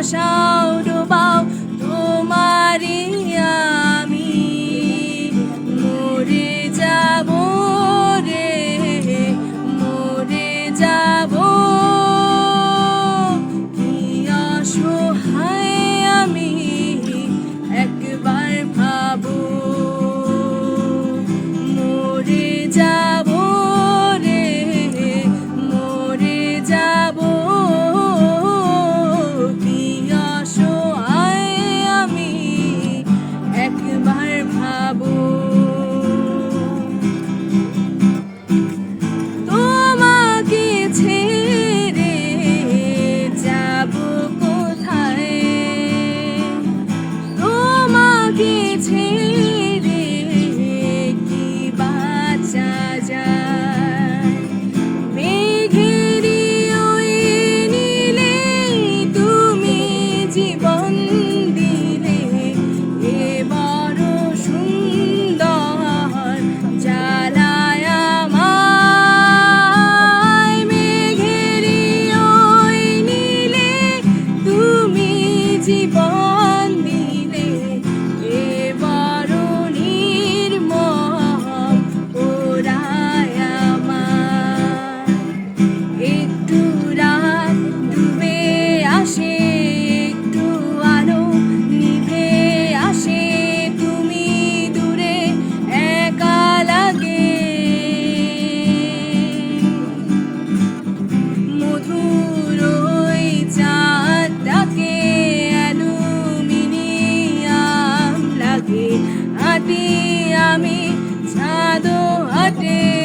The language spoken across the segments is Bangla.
ভাসাও ডোবাও তোমারই আমি ছাদও হাটে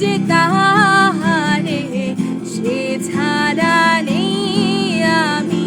যে তাহারে সে ছাড়া নেই আমি।